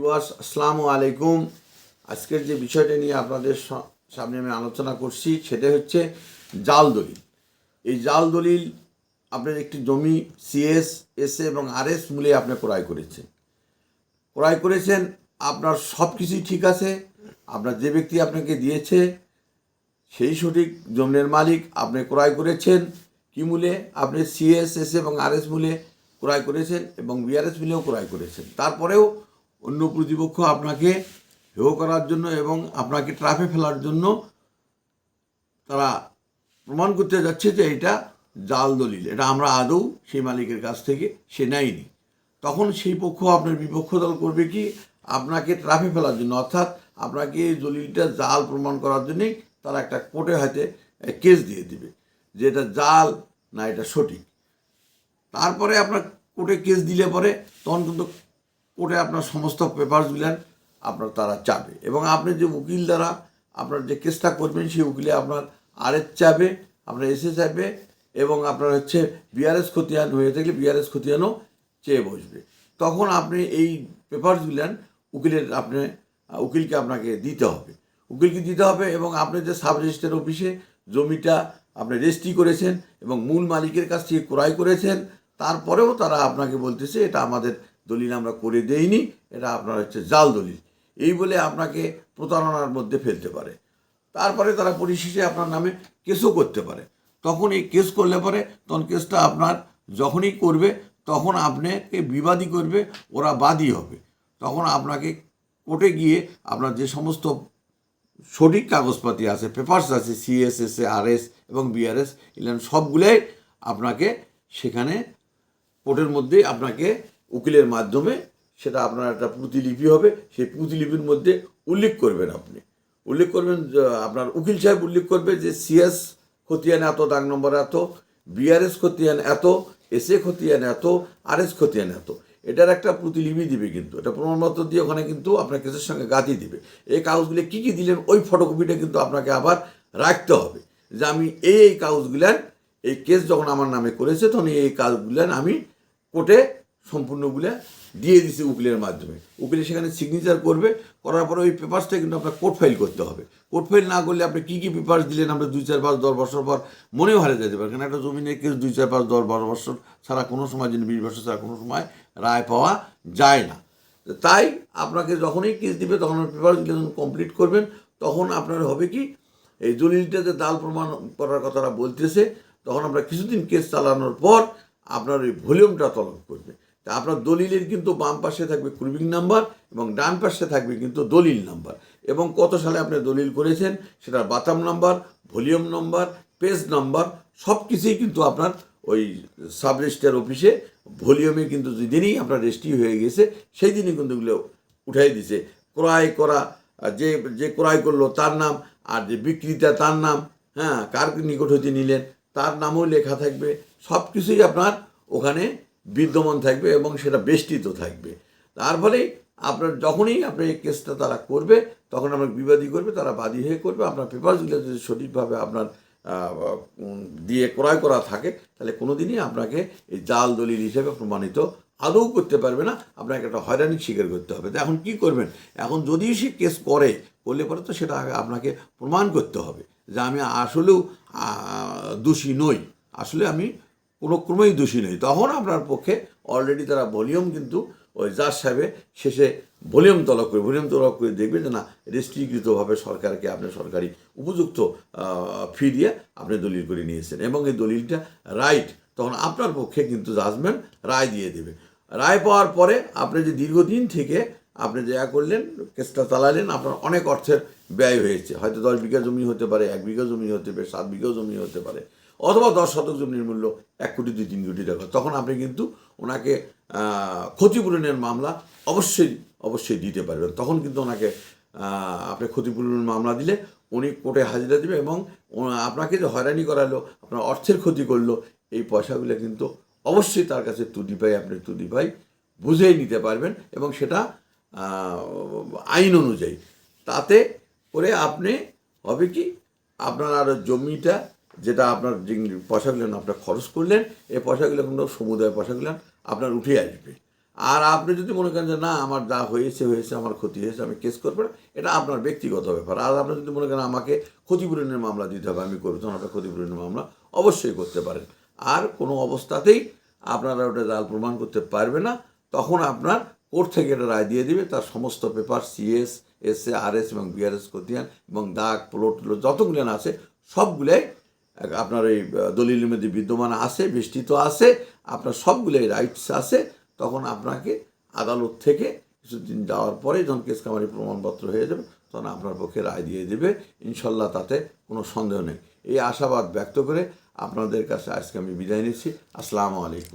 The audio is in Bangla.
ভিউয়ার্স, আসসালামু আলাইকুম। আজকের যে বিষয়টা নিয়ে আপনাদের সামনে আমি আলোচনা করছি, সেটা হচ্ছে জাল দলিল। এই জাল দলিল আপনার একটি জমি সিএস এস এবং আরএস মূল্যে আপনি ক্রয় করেছেন। ক্রয় করেছেন, আপনার সব কিছুই ঠিক আছে, আপনার যে ব্যক্তি আপনাকে দিয়েছে, সেই সঠিক জমির মালিক আপনি ক্রয় করেছেন, কি মূলে? আপনি সিএস সিএসএস এবং আরএস মূল্যে ক্রয় করেছেন এবং বিআরএস মিলেও ক্রয় করেছেন। তারপরেও অন্য প্রতিপক্ষ আপনাকে হেয় করার জন্য এবং আপনাকে ট্রাফে ফেলার জন্য তারা প্রমাণ করতে যাচ্ছে যে এটা জাল দলিল। এটা আমরা আদৌ সেই মালিকের কাছ থেকে সে নেয়নি তখন সেই পক্ষ আপনার বিপক্ষ দল করবে কি? আপনাকে ট্রাফে ফেলার জন্য। অর্থাৎ আপনাকে এই দলিলটা জাল প্রমাণ করার জন্যেই তারা একটা কোর্টে হাতে কেস দিয়ে দিবে যে এটা জাল না এটা সঠিক। তারপরে আপনার কোর্টে কেস দিলে পরে তখন কিন্তু কোর্টে আপনার সমস্ত পেপারসগুলেন আপনার তারা চাবে। এবং আপনি যে উকিল দ্বারা আপনার যে কেসটা করবেন, সেই উকিলে আপনার আরএস চাবে, আপনার এসে চাইবে, এবং আপনার হচ্ছে বিআরএস খতিয়ান হয়ে থাকলে বিআরএস খতিয়ানও চেয়ে বসবে। তখন আপনি এই পেপারসগুলেন উকিলের আপনি, উকিলকে আপনাকে দিতে হবে। উকিলকে দিতে হবে এবং আপনি যে সাব রেজিস্ট্রার অফিসে জমিটা আপনি রেজিস্ট্রি করেছেন এবং মূল মালিকের কাছ থেকে ক্রয় করেছেন, তারপরেও তারা আপনাকে বলতেছে, এটা আমাদের দলিল আমরা করে দেইনি, এটা আপনার হচ্ছে জাল দলিল। এই বলে আপনাকে প্রতারণার মধ্যে ফেলতে পারে। তারপরে তারা পরিশেষে আপনার নামে কেসও করতে পারে। তখন এই কেস করলে পরে তখন কেসটা আপনার যখনই করবে, তখন আপনাকে বিবাদী করবে, ওরা বাদী হবে। তখন আপনাকে কোর্টে গিয়ে আপনার যে সমস্ত সঠিক কাগজপাতি আছে পেপারস আছে সিএসএস আরএস এবং বিআরএস ইলেন সবগুলোই আপনাকে সেখানে কোর্টের মধ্যে আপনাকে উকিলের মাধ্যমে সেটা আপনার একটা প্রতিলিপি হবে। সেই প্রতিলিপির মধ্যে উল্লেখ করবেন আপনি। উল্লেখ করবেন আপনার উকিল সাহেব উল্লেখ করবে যে, সিএস খতিয়ান এত, দাগ নম্বর এত, বিআরএস খতিয়ান এত, এসএ খতিয়ান এত, আরএস খতিয়ান এত। এটার একটা প্রতিলিপি দিবে কিন্তু। এটা প্রমাণপত্র দিয়ে ওখানে কিন্তু আপনার কেসের সঙ্গে গাঁথি দিবে। এই কাগজগুলো কী কী দিলেন, ওই ফটোকপিটা কিন্তু আপনাকে আবার রাখতে হবে যে, আমি এই এই কাগজগুলান এই কেস যখন আমার নামে করেছে, তখন এই কাজগুলান আমি কোর্টে সম্পূর্ণগুলা দিয়ে দিছি উকিলের মাধ্যমে। উকিলে সেখানে সিগনেচার করবে, করার পরে ওই পেপারসটা কিন্তু আপনার কোর্ট ফাইল করতে হবে। কোর্ট ফাইল না করলে আপনি কী কী পেপারস দিলেন আমরা দুই, চার, পাঁচ, দশ বছর পর মনেও হারে যেতে পারে। কারণ একটা জমিনের কেস দুই, চার, পাঁচ, দশ, বারো বছর ছাড়া কোনো সময়, যিনি বিশ বছর ছাড়া কোনো সময় রায় পাওয়া যায় না। তাই আপনাকে যখনই কেস দিবে, তখন পেপারসগুলো যখন কমপ্লিট করবেন, তখন আপনার হবে কি, এই দলিলটা যে দাল প্রমাণ করার কথাটা বলতেছে, তখন আমরা কিছুদিন কেস চালানোর পর আপনার ওই ভলিউমটা তলব করবে। তা আপনার দলিলের কিন্তু বাম পাশে থাকবে ক্রুবিং নাম্বার এবং ডান পাশে থাকবে কিন্তু দলিল নাম্বার। এবং কত সালে আপনি দলিল করেছেন সেটার বাতাম number, volume number, page number সব কিছুই কিন্তু আপনার ওই সাব রেজিস্ট্রার অফিসে, ভলিউমে কিন্তু যেদিনই আপনার রেজিস্ট্রি হয়ে গেছে সেই দিনই কিন্তু এগুলো উঠাই দিছে। ক্রয় করা, যে যে ক্রয় করল তার নাম, আর যে বিক্রেতা তার নাম হ্যাঁ কার নিকট হতে নিলেন, তার নামও লেখা থাকবে সব কিছুই আপনার ওখানে বিদ্যমান থাকবে এবং সেটা বেষ্টিত থাকবে। তার ফলে আপনার যখনই আপনি এই কেসটা তারা করবে, তখন আপনার বিবাদী করবে, তারা বাদী হয়ে করবে। আপনার পেপারসগুলো যদি সঠিকভাবে আপনার দিয়ে ক্রয় করা থাকে, তাহলে কোনো দিনই আপনাকে এই জাল দলিল হিসেবে প্রমাণিত আদৌ করতে পারবে না। আপনাকে একটা হয়রানির স্বীকার করতে হবে। তো এখন কি করবেন? এখন যদি সে কেস করে, করলে পরে তো সেটা আপনাকে প্রমাণ করতে হবে যে আমি আসলেও দোষী নই। আসলে আমি কোনো ক্রমেই দোষী নেই। তখন আপনার পক্ষে অলরেডি তারা ভলিউম কিন্তু ওই জাজ সাহেবে শেষে ভলিউম তলব করে ভলিউম তলব করে দেখবে যে না রেজিস্ট্রিকৃতভাবে সরকারকে আপনি সরকারি উপযুক্ত ফি দিয়ে আপনি দলিল করে নিয়েছেন এবং এই দলিলটা রাইট তখন আপনার পক্ষে কিন্তু জাজমেন্ট রায় দিয়ে দেবে। রায় পাওয়ার পরে আপনি যে দীর্ঘদিন থেকে আপনি যা করলেন, কেসটা চালালেন, আপনার অনেক অর্থের ব্যয় হয়েছে। হয়তো দশ বিঘা জমি হতে পারে, এক বিঘা জমি হতে পারে, সাত বিঘা জমি হতে পারে। অথবা দশ শতক জমির মূল্য এক কোটি দুই তিন কোটি টাকা। তখন আপনি কিন্তু ওনাকে ক্ষতিপূরণের মামলা অবশ্যই অবশ্যই দিতে পারবেন। তখন কিন্তু ওনাকে আপনি ক্ষতিপূরণের মামলা দিলে উনি কোর্টে হাজিরা দেবে এবং আপনাকে যে হয়রানি করালো, আপনার অর্থের ক্ষতি করল, এই পয়সাগুলো কিন্তু অবশ্যই তার কাছে তুদি পাই, আপনি তুদি পাই, বুঝেই নিতে পারবেন এবং সেটা আইন অনুযায়ী। তাতে করে আপনি হবে কি, আপনার আরও জমিটা যেটা আপনার যে পয়সাগুলো আপনার খরচ করলেন, এই পয়সাগুলো কোনো সমুদায় পয়সাগুলো আপনার উঠে আসবে। আর আপনি যদি মনে করেন যে, না, আমার যা হয়েছে হয়েছে, আমার ক্ষতি হয়েছে, আমি কেস করব না, এটা আপনার ব্যক্তিগত ব্যাপার। আর আপনি যদি মনে করেন আমাকে ক্ষতিপূরণের মামলা দিতে হবে, আমি করব, তখন আপনার ক্ষতিপূরণের মামলা অবশ্যই করতে পারেন। আর কোনো অবস্থাতেই আপনারা ওটা জাল প্রমাণ করতে পারবে না, তখন আপনার কোর্ট থেকে এটা রায় দিয়ে দিবে। তার সমস্ত paper CS S A R S এবং বিআরএস খতিয়ান এবং দাগ প্লট যতগুলো আছে, সবগুলাই আপনার এই দলিল দলিলের মধ্যে বিদ্যমান আছে, বেষ্টিত আছে, আপনার সবগুলোই রাইটস আছে, তখন আপনাকে আদালত থেকে কিছুদিন যাওয়ার পরে যখন কেসকামারি প্রমাণপত্র হয়ে যাবে, তখন আপনার পক্ষে রায় দিয়ে দেবে, ইনশাল্লাহ তাতে কোনো সন্দেহ নেই। এই আশাবাদ ব্যক্ত করে আপনাদের কাছে আজকে আমি বিদায় নিচ্ছি। আসসালামু আলাইকুম।